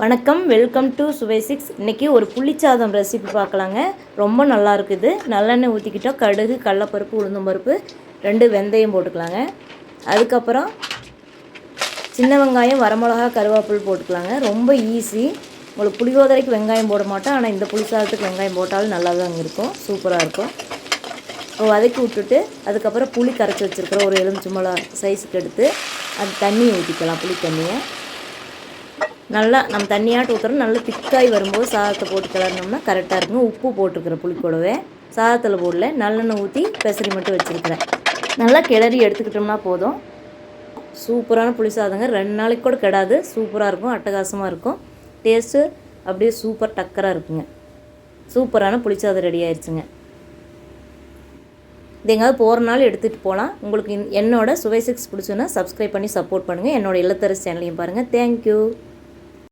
வணக்கம் welcome to சுவை six இன்றைக்கி ஒரு புளிச்சாதம் ரெசிபி பார்க்கலாங்க. ரொம்ப நல்லா இருக்குது நல்லெண்ணெய் ஊற்றிக்கிட்டோம் கடுகு கடலப்பருப்பு உளுந்தம்பருப்பு ரெண்டு வெந்தயம் போட்டுக்கலாங்க. அதுக்கப்புறம் சின்ன வெங்காயம் வரமிளகா கருவேப்பில் போட்டுக்கலாங்க. ரொம்ப ஈஸி உங்களுக்கு புளியோதரைக்கு வெங்காயம் போட மாட்டோம். ஆனால் இந்த புளி சாதத்துக்கு வெங்காயம் போட்டாலும் நல்லா தான் இருக்கும். சூப்பராக இருக்கும். இப்போ வதக்கி விட்டுட்டு அதுக்கப்புறம் புளி கரைச்சி வச்சுருக்கிற ஒரு எலுமிச்சம்பழம் சைஸுக்கு எடுத்து அது தண்ணி ஊற்றிக்கலாம் புளி தண்ணியை நல்லா நம்ம தண்ணியாட்டு ஊற்றுறோம் நல்லா திக்காய் வரும்போது சாதத்தை போட்டு கிளறினோம்னா கரெக்டாக இருக்குங்க உப்பு போட்டுருக்குற புளி கூடவே சாதத்தில் போடல. நல்லெண்ணெய் ஊற்றி பெசரி மட்டும் வச்சுருக்கிறேன். நல்லா கிளறி எடுத்துக்கிட்டோம்னா போதும். சூப்பரான புளி சாதங்க. ரெண்டு நாளைக்கு கூட கிடாது. சூப்பராக இருக்கும். அட்டகாசமாக இருக்கும். டேஸ்ட்டு அப்படியே சூப்பர் டக்கராக இருக்குங்க. சூப்பரான புளிச்சாதம் ரெடி ஆயிடுச்சுங்க இது எங்கேயாவது போகிற நாள் எடுத்துகிட்டு போகலாம் உங்களுக்கு என்னோட சுவை சிக்ஸ் பிடிச்சுன்னா சப்ஸ்கிரைப் பண்ணி சப்போர்ட் பண்ணுங்கள் என்னோட இல்லத்தரசு சேனலையும் பாருங்கள் தேங்க்யூ